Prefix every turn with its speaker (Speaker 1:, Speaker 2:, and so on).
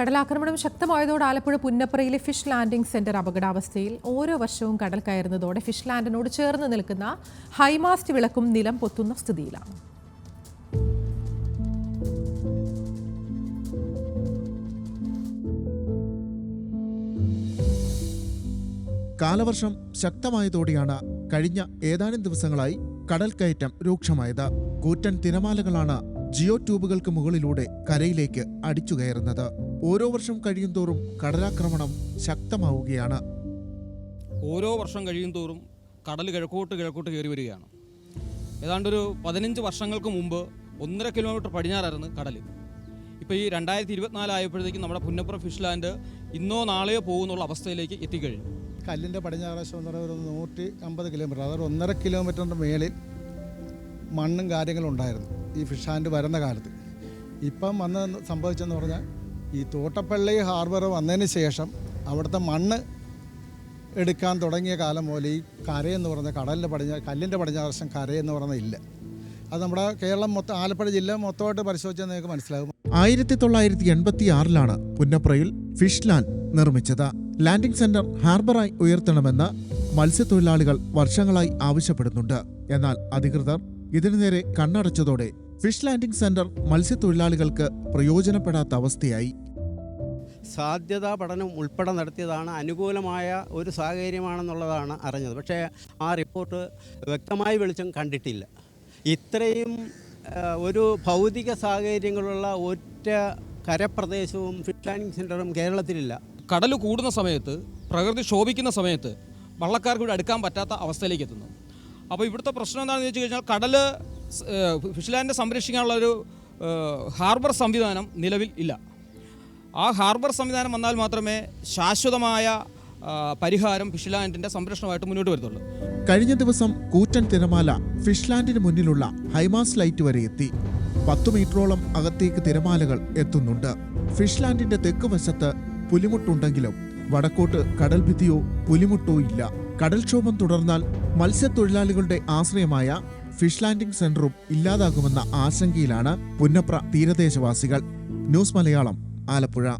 Speaker 1: കടലാക്രമണം ശക്തമായതോടെ ആലപ്പുഴ പുന്നപ്പുറയിലെ ഫിഷ് ലാൻഡിംഗ് സെന്റർ അപകടാവസ്ഥയിൽ ഓരോ വർഷവും കടൽ കയറുന്നതോടെ ഫിഷ് ലാൻഡിനോട് ചേർന്ന് നിൽക്കുന്ന ഹൈമാസ്റ്റ് വിളക്കും നിലം പൊത്തുന്ന സ്ഥിതിയിലാണ്.
Speaker 2: കാലവർഷം ശക്തമായതോടെയാണ് കഴിഞ്ഞ ഏതാനും ദിവസങ്ങളായി കടൽ കയറ്റം രൂക്ഷമായത്. കൂറ്റൻ തിരമാലകളാണ് ജിയോ ട്യൂബുകൾക്ക് മുകളിലൂടെ കരയിലേക്ക് അടിച്ചു കയറുന്നത് ഓരോ വർഷം കഴിയും തോറും കടലാക്രമണം ശക്തമാവുകയാണ്.
Speaker 3: ഓരോ വർഷം കഴിയും തോറും കടൽ കിഴക്കോട്ട് കിഴക്കോട്ട് കയറി വരികയാണ്. ഏതാണ്ടൊരു പതിനഞ്ച് വർഷങ്ങൾക്ക് മുമ്പ് ഒന്നര കിലോമീറ്റർ പടിഞ്ഞാറായിരുന്നു കടൽ. ഇപ്പോൾ ഈ രണ്ടായിരത്തി ഇരുപത്തിനാല് ആയപ്പോഴത്തേക്കും നമ്മുടെ പുന്നപ്പുറ ഫിഷ് ലാൻഡ് ഇന്നോ നാളെയോ പോകുന്നുള്ള അവസ്ഥയിലേക്ക് എത്തിക്കഴിഞ്ഞു.
Speaker 4: കല്ലിന്റെ പടിഞ്ഞാറാശം എന്ന് പറയുന്നത് ഒരു നൂറ്റി അമ്പത് കിലോമീറ്റർ അതായത് ഒന്നര കിലോമീറ്ററിന്റെ മേളിൽ മണ്ണും കാര്യങ്ങളും ഉണ്ടായിരുന്നു ഈ ഫിഷ് ഹാൻഡ് വരുന്ന കാലത്ത്. ഇപ്പം വന്ന് സംഭവിച്ചെന്ന് പറഞ്ഞാൽ ഈ തോട്ടപ്പള്ളി ഹാർബർ വന്നതിന് ശേഷം അവിടുത്തെ മണ്ണ് എടുക്കാൻ തുടങ്ങിയ കാലം മുതൽ ഈ കരയെന്ന് പറഞ്ഞ കടലിന്റെ പടിഞ്ഞാ കല്ലിന്റെ പടിഞ്ഞാറശം കരയെന്ന് പറഞ്ഞ ഇല്ല. അത് നമ്മുടെ കേരളം മൊത്തം ആലപ്പുഴ ജില്ല മൊത്തമായിട്ട് പരിശോധിച്ചാൽ നിങ്ങൾക്ക് മനസ്സിലാകും
Speaker 2: ആയിരത്തി തൊള്ളായിരത്തി എൺപത്തി ആറിലാണ് പുന്നപ്രയിൽ ഫിഷ് ലാൻഡ് നിർമ്മിച്ചത്. ലാൻഡിംഗ് സെന്റർ ഹാർബറായി ഉയർത്തണമെന്ന് മത്സ്യത്തൊഴിലാളികൾ വർഷങ്ങളായി ആവശ്യപ്പെടുന്നുണ്ട്. എന്നാൽ അധികൃതർ ഇതിനു നേരെ കണ്ണടച്ചതോടെ ഫിഷ് ലാൻഡിംഗ് സെന്റർ മത്സ്യത്തൊഴിലാളികൾക്ക് പ്രയോജനപ്പെടാത്ത അവസ്ഥയായി.
Speaker 5: സാധ്യതാ പഠനം ഉൾപ്പെടെ നടത്തിയതാണ്. അനുകൂലമായ ഒരു സാഹചര്യമാണെന്നുള്ളതാണ് അറിഞ്ഞത്. പക്ഷേ ആ റിപ്പോർട്ട് വ്യക്തമായി വെളിച്ചം കണ്ടിട്ടില്ല. ഇത്രയും ഒരു ഭൗതിക സാഹചര്യങ്ങളുള്ള ഒറ്റ കരപ്രദേശവും ഫിഷ് ലാൻഡിംഗ് സെന്ററും കേരളത്തിലില്ല.
Speaker 3: കടൽ കൂടുന്ന സമയത്ത് പ്രകൃതി ക്ഷോഭിക്കുന്ന സമയത്ത് വള്ളക്കാർക്ക് ഇവിടെ അടുക്കാൻ പറ്റാത്ത അവസ്ഥയിലേക്ക് എത്തുന്നു. അപ്പോൾ ഇവിടുത്തെ പ്രശ്നം എന്താണെന്ന് വെച്ച് കഴിഞ്ഞാൽ കടൽ ഫിഷ് ലാൻഡ് സംരക്ഷിക്കാനുള്ള ഒരു ഹാർബർ സംവിധാനം നിലവിൽ ഇല്ല. ആ ഹാർബർ സംവിധാനം വന്നാൽ മാത്രമേ ശാശ്വതമായ പരിഹാരം ഫിഷ്ലാൻഡിന്റെ സംരക്ഷണമായിട്ട് മുന്നോട്ട് വരത്തുള്ളൂ.
Speaker 2: കഴിഞ്ഞ ദിവസം കൂറ്റൻ തിരമാല ഫിഷ്ലാൻഡിന് മുന്നിലുള്ള ഹൈമാസ് ലൈറ്റ് വരെ എത്തി. പത്ത് മീറ്ററോളം അകത്തേക്ക് തിരമാലകൾ എത്തുന്നുണ്ട്. ഫിഷ്ലാൻഡിന്റെ തെക്ക് വശത്ത് പുലിമുട്ടുണ്ടെങ്കിലും വടക്കോട്ട് കടൽ ഭിത്തിയോ പുലിമുട്ടോ ഇല്ല. കടൽക്ഷോഭം തുടർന്നാൽ മത്സ്യത്തൊഴിലാളികളുടെ ആശ്രയമായ ഫിഷ് ലാൻഡിംഗ് സെന്ററും ഇല്ലാതാകുമെന്ന ആശങ്കയിലാണ് പുന്നപ്ര തീരദേശവാസികൾ. ന്യൂസ് മലയാളം ആലപ്പുഴ.